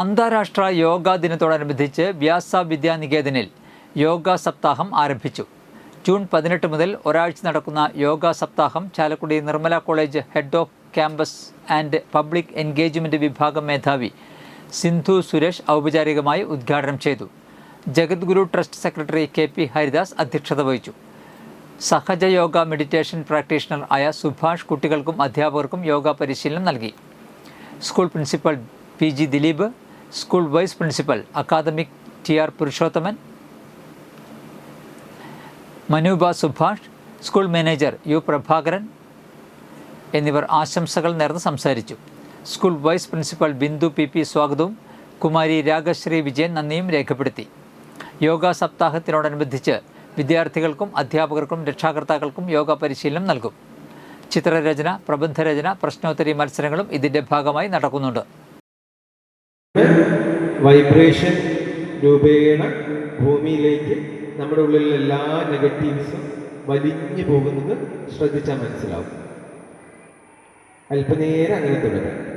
അന്താരാഷ്ട്ര യോഗാ ദിനത്തോടനുബന്ധിച്ച് വ്യാസ വിദ്യാനികേതനിൽ യോഗ സപ്താഹം ആരംഭിച്ചു. ജൂൺ പതിനെട്ട് മുതൽ ഒരാഴ്ച നടക്കുന്ന യോഗ സപ്താഹം Chalakudy Nirmala college head of campus and public engagement വിഭാഗം മേധാവി സിന്ധു സുരേഷ് ഔപചാരികമായി ഉദ്ഘാടനം ചെയ്തു. Jagadguru trust secretary K P Haridas അധ്യക്ഷത വഹിച്ചു. സഹജ യോഗ മെഡിറ്റേഷൻ പ്രാക്ടീഷണർ ആയ സുഭാഷ് കുട്ടികൾക്കും അധ്യാപകർക്കും യോഗ പരിശീലനം നൽകി. School principal P G Dileep school vice principal academic T R Purushothaman Manooba Subhash school manager U Prabhakaran എന്നിവർ ആശംസകൾ നേർന്ന് സംസാരിച്ചു. School vice principal Bindu P P സ്വാഗതവും കുമാരി രാഗശ്രീ വിജയൻ നന്ദിയും രേഖപ്പെടുത്തി. യോഗ സപ്താഹത്തിനോടനുബന്ധിച്ച് വിദ്യാർത്ഥികൾക്കും അധ്യാപകർക്കും രക്ഷാകർത്താക്കൾക്കും യോഗ പരിശീലനം നൽകും. ചിത്രരചന പ്രബന്ധരചന പ്രശ്നോത്തരി മത്സരങ്ങളും ഇതിന്റെ ഭാഗമായി നടക്കുന്നുണ്ട്. വൈബ്രേഷൻ രൂപേണ ഭൂമിയിലേക്ക് നമ്മുടെ ഉള്ളിലുള്ള എല്ലാ നെഗറ്റീവ്സും വലിഞ്ഞു പോകുന്നത് ശ്രദ്ധിച്ചാൽ മനസ്സിലാവും. അല്പനേരം അങ്ങനെ തുടരാം.